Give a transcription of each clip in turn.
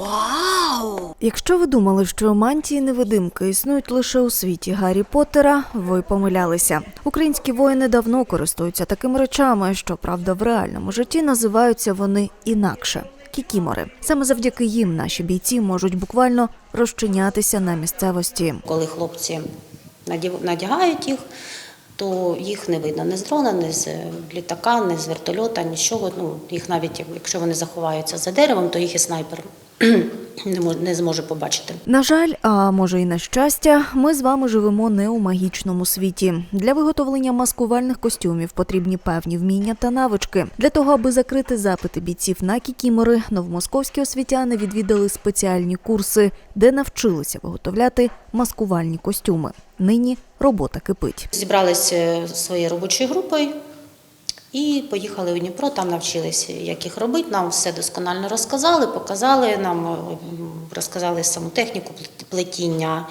Вау! Якщо ви думали, що мантії невидимки існують лише у світі Гаррі Поттера, ви помилялися. Українські воїни давно користуються такими речами, що правда в реальному житті називаються вони інакше. Кікімори. Саме завдяки їм наші бійці можуть буквально розчинятися на місцевості. Коли хлопці надягають їх, то їх не видно ні з дрона, ні з літака, ні з вертольота, нічого. Ну, їх навіть якщо вони заховаються за деревом, то їх і снайпер не мож- зможе побачити. На жаль, а може і на щастя, ми з вами живемо не у магічному світі. Для виготовлення маскувальних костюмів потрібні певні вміння та навички. Для того, аби закрити запити бійців на кікімори, новомосковські освітяни відвідали спеціальні курси, де навчилися виготовляти маскувальні костюми. Нині робота кипить. Зібралися своєю робочою групою і поїхали у Дніпро, там навчилися, як їх робити. Нам все досконально розказали, показали, нам е, розказали саму техніку плет- плетіння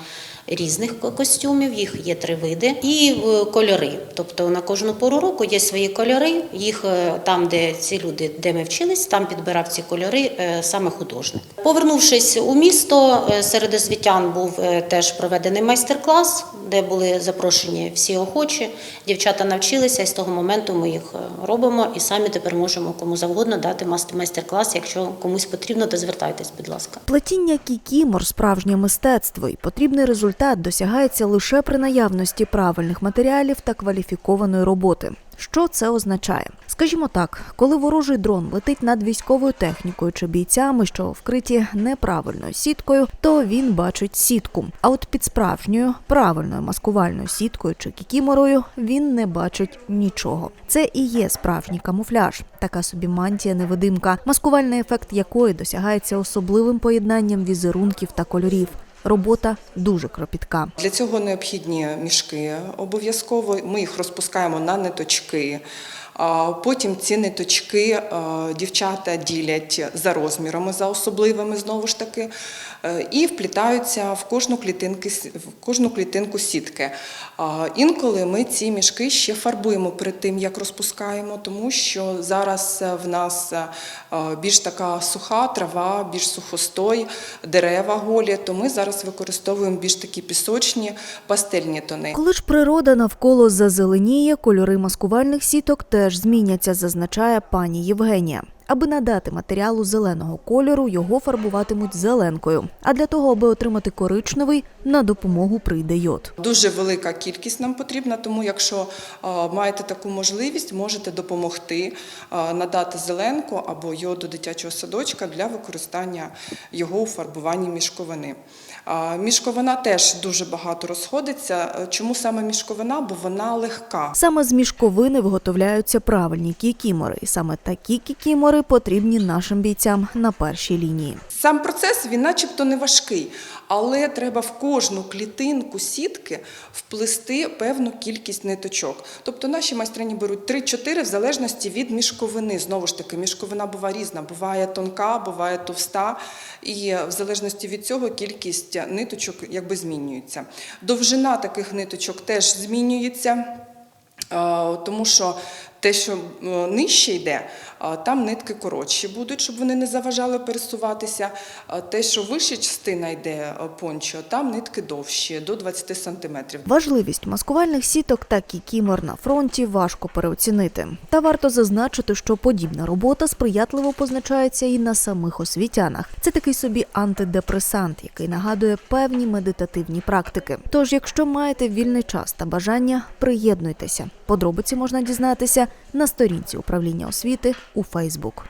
різних костюмів, їх є три види, і е, кольори. Тобто на кожну пору року є свої кольори. Їх е, там, де ці люди, де ми вчились, там підбирав ці кольори е, саме художник. Повернувшись у місто, серед освітян був теж проведений майстер-клас, де були запрошені всі охочі. Дівчата навчилися, і з того моменту ми їх робимо і самі тепер можемо кому завгодно дати майстер-клас. Якщо комусь потрібно, то звертайтесь, будь ласка. Плетіння кікімор справжнє мистецтво, і потрібний результат досягається лише при наявності правильних матеріалів та кваліфікованої роботи. Що це означає? Скажімо так, коли ворожий дрон летить над військовою технікою чи бійцями, що вкриті неправильною сіткою, то він бачить сітку. А от під справжньою правильною маскувальною сіткою чи кікіморою він не бачить нічого. Це і є справжній камуфляж, така собі мантія невидимка, маскувальний ефект якої досягається особливим поєднанням візерунків та кольорів. Робота дуже кропітка. Для цього необхідні мішки обов'язково. Ми їх розпускаємо на ниточки. Потім ці ниточки е, дівчата ділять за розмірами, за особливими знову ж таки, е, і вплітаються в кожну клітинки, в кожну клітинку сітки. Інколи ми ці мішки ще фарбуємо перед тим, як розпускаємо, тому що зараз е, в нас більш така суха трава, більш сухостой, дерева голі, то ми зараз використовуємо більш такі пісочні пастельні тони. Коли ж природа навколо зазеленіє, кольори маскувальних сіток теж зміняться, зазначає пані Євгенія. Аби надати матеріалу зеленого кольору, його фарбуватимуть зеленкою. А для того, аби отримати коричневий, на допомогу прийде йод. Дуже велика кількість нам потрібна, тому якщо е, маєте таку можливість, можете допомогти е, надати зеленку або йоду дитячого садочка для використання його у фарбуванні мішковини. Е, Мішковина теж дуже багато розходиться. Чому саме мішковина? Бо вона легка. Саме з мішковини виготовляються правильні кікімори, і саме такі кікімори потрібні нашим бійцям на першій лінії. Сам процес він начебто не важкий, але треба в кожну клітинку сітки вплести певну кількість ниточок. Тобто наші майстрині беруть 3-4 в залежності від мішковини. Знову ж таки, мішковина буває різна, буває тонка, буває товста, і в залежності від цього кількість ниточок якби змінюється. Довжина таких ниточок теж змінюється. Е, Тому що те, що е, нижче йде, е, там нитки коротші будуть, щоб вони не заважали пересуватися. Те, що вища частина йде е, пончо, там нитки довші, до 20 сантиметрів. Важливість маскувальних сіток та кікімор на фронті важко переоцінити. Та варто зазначити, що подібна робота сприятливо позначається і на самих освітянах. Це такий собі антидепресант, який нагадує певні медитативні практики. Тож, якщо маєте вільний час та бажання, приєднуйтеся. Подробиці можна дізнатися на сторінці управління освіти у Фейсбук.